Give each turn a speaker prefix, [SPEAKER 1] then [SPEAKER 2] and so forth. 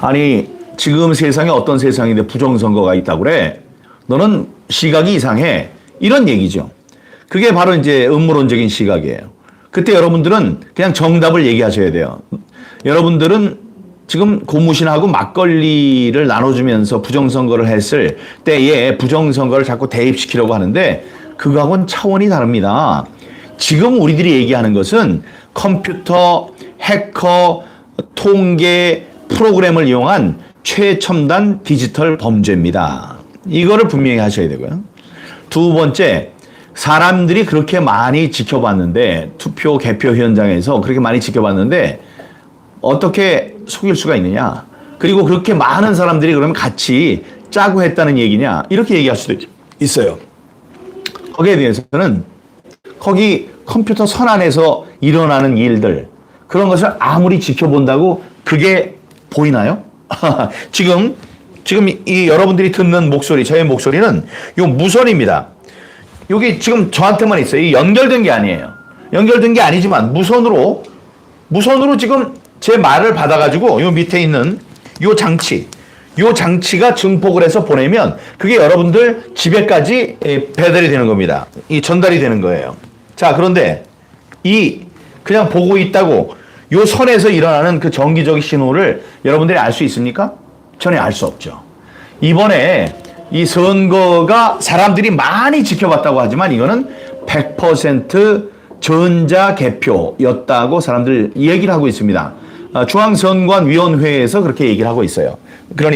[SPEAKER 1] 아니 지금 세상에 어떤 세상인데 부정선거가 있다고 그래? 너는 시각이 이상해. 이런 얘기죠. 그게 바로 이제 음모론적인 시각이에요. 그때 여러분들은 그냥 정답을 얘기하셔야 돼요. 여러분들은 지금 고무신하고 막걸리를 나눠주면서 부정선거를 했을 때에 부정선거를 자꾸 대입시키려고 하는데 그거하고는 차원이 다릅니다. 지금 우리들이 얘기하는 것은 컴퓨터, 해커, 통계, 프로그램을 이용한 최첨단 디지털 범죄입니다. 이거를 분명히 하셔야 되고요. 두 번째, 사람들이 그렇게 많이 지켜봤는데, 투표 개표 현장에서 그렇게 많이 지켜봤는데, 어떻게 속일 수가 있느냐? 그리고 그렇게 많은 사람들이 그러면 같이 짜고 했다는 얘기냐? 이렇게 얘기할 수도 있어요. 거기에 대해서는 거기 컴퓨터 선 안에서 일어나는 일들 그런 것을 아무리 지켜본다고 그게 보이나요? 지금 지금 이- 이 여러분들이 듣는 목소리 저의 목소리는 요 무선입니다. 여기 지금 저한테만 있어요. 이 연결된 게 아니에요. 연결된 게 아니지만 무선으로 무선으로 지금 제 말을 받아가지고 요 밑에 있는 요 장치, 요 장치가 증폭을 해서 보내면 그게 여러분들 집에까지 예, 배달이 되는 겁니다. 이 전달이 되는 거예요. 자, 그런데 이 그냥 보고 있다고 요 선에서 일어나는 그 정기적 신호를 여러분들이 알 수 있습니까? 전혀 알 수 없죠. 이번에 이 선거가 사람들이 많이 지켜봤다고 하지만 이거는 100% 전자 개표였다고 사람들 얘기를 하고 있습니다. 아, 중앙선관위원회에서 그렇게 얘기를 하고 있어요. 그러니까